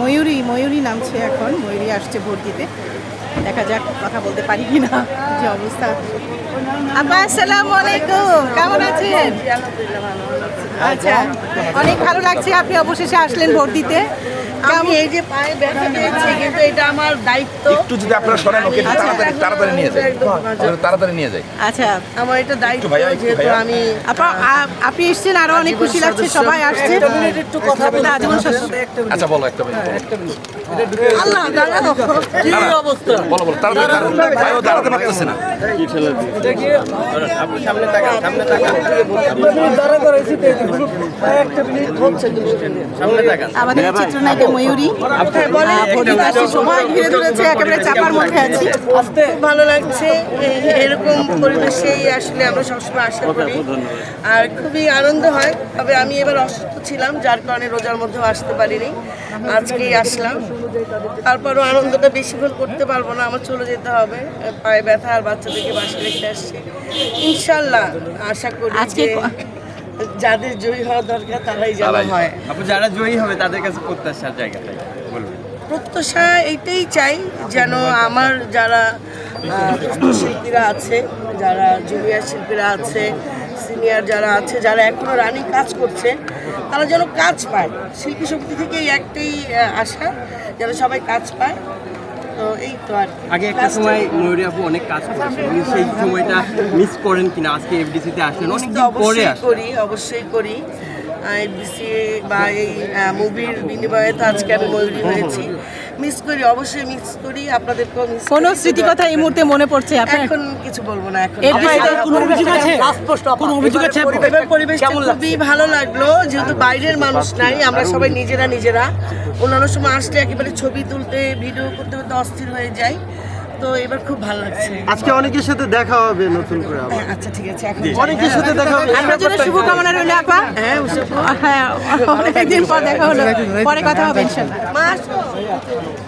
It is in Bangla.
ময়ূরী ময়ূরী নামছে এখন ময়ূরী আসছে ভোট দিতে। দেখা যাক কথা বলতে পারি কি না যে অবস্থা। আব্বা আসসালামু আলাইকুম কেমন আছেন? আচ্ছা অনেক ভালো লাগছে আপনি অবশেষে আসলেন ভোট দিতে। আমি এই যে পায়ে ব্যথা পেয়েছি কিন্তু এটা আমার দায়িত্ব। একটু যদি আপনারা সরেন ওকে তাড়াতাড়ি তাড়াতাড়ি নিয়ে যায় তাড়াতাড়ি নিয়ে যায় আচ্ছা আমার এটা দায়িত্ব যেহেতু আমি আপা আপনি এসছেন আরও অনেক খুশি লাগছে সবাই আসছে। একটু কথা আজীবন আচ্ছা বলো একটা মিনিট আল্লাহ দাঁড়াও। কি অবস্থা? বলো বলো তাড়াতাড়ি তাড়াতাড়ি। ভাইও দাঁড়াতে পারতেছে না। আমাদের চিত্রনায়িকা ময়ূরী। আহ, ভোট সবাই ঘিরে ধরেছে একেবারে চাপার মধ্যে আছি। খুব ভালো লাগছে এরকম পরিবেশেই আসলে আমরা সবসময় আশা করি। আর খুবই আনন্দ হয় তবে আমি এবার অসুস্থ ছিলাম যার কারণে রোজার মধ্যেও আসতে পারিনি। আজকেই আসলাম। তারপরও আনন্দটা বেশিক্ষণ করতে পারব না আমার চলে যেতে হবে। পায়ে ব্যথা আর বাচ্চাদেরকে বাসা রেখে আসছি। ইনশাল্লাহ আশা করি আজকে যাদের জয়ী হওয়া দরকার তারাই যেন হয়। আপু যারা জয়ী হবে তাদের কাছে প্রত্যাশার জায়গাটাই বলবেন। প্রত্যাশা এইটাই চাই যেন আমার যারা শিল্পীরা আছে যারা জুনিয়র শিল্পীরা আছে সিনিয়র যারা আছে যারা এখনও রানিং কাজ করছে তারা যেন কাজ পায়। শিল্পী শক্তি থেকে একটাই আশা যেন সবাই কাজ পায়। তো এই তো আর আগে একটা সময় ময়ূরী আপু অনেক কাজ করেছেন সেই সময়টা মিস করেন কিনা আজকে এফডিসিতে আসলেন অনেক পরে করি অবশ্যই করি। এফডিসি বা এই মুভির বিনিময়ে তো আজকে আমি ময়ূরী হয়েছি। মিস করি অবশ্যই মিস করি আপনাদেরকেও মিস কোন স্মৃতি কথা এই মুহূর্তে মনে পড়ছে আপনার? এখন কিছু বলব না এখন। কোনো অভিযোগ আছে? কোনো অভিযোগ আছে? পরিবেশটা খুবই ভালো লাগল যেহেতু বাইরের মানুষ নাই আমরা সবাই নিজেরা নিজেরা। অন্যান্য সময় আসলে একেবারে ছবি তুলতে ভিডিও করতে করতে অস্থির হয়ে যাই। তো এবার খুব ভালো লাগছে। আজকে অনেকের সাথে দেখা হবে নতুন করে আবার। হ্যাঁ, আচ্ছা ঠিক আছে এখন অনেকের সাথে দেখা হবে। আপনার জন্য শুভকামনা রইল আপা। হ্যাঁ হ্যাঁ অনেকদিন পর দেখা হলো। পরে কথা হবে ইনশাআল্লাহ।